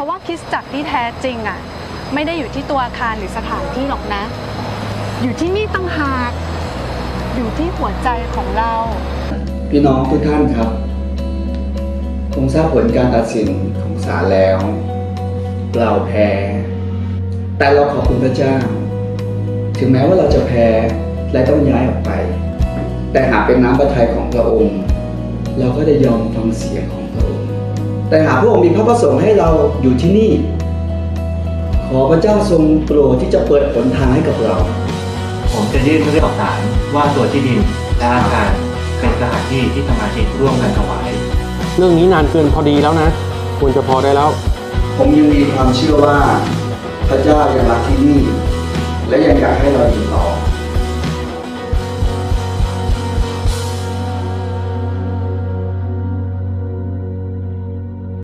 พราะว่าคริสตจักรที่แท้จริงอะไม่ได้อยู่ที่ตัวอาคารหรือสถานที่หรอกนะ อยู่ที่นี่ตั้งหากอยู่ที่หัวใจของเรา พี่น้องทุกท่านครับ คงทราบผลการตัดสินของศาลแล้ว เราแพ้ แต่เราขอบคุณพระเจ้า ถึงแม้ว่าเราจะแพ้และต้องย้ายออกไป แต่หากเป็นน้ำพระทัยของพระองค์ เราก็ได้ยอมฟังเสียงของ แต่หากพระองค์มีพระประสงค์ให้เราอยู่ที่นี่ ขอพระเจ้าทรงโปรดที่จะเปิดผลทางให้กับเรา ผมจะยื่นเรื่องต่อศาลว่าตัวที่ดินและอาคารเป็นสถานที่ที่สมาชิกร่วมกันถวาย เรื่องนี้นานเกินพอดีแล้วนะ ควรจะพอได้แล้ว ผมยังมีความเชื่อว่า พระเจ้ายังรักที่นี่ และยังอยากให้เราอยู่ต่อ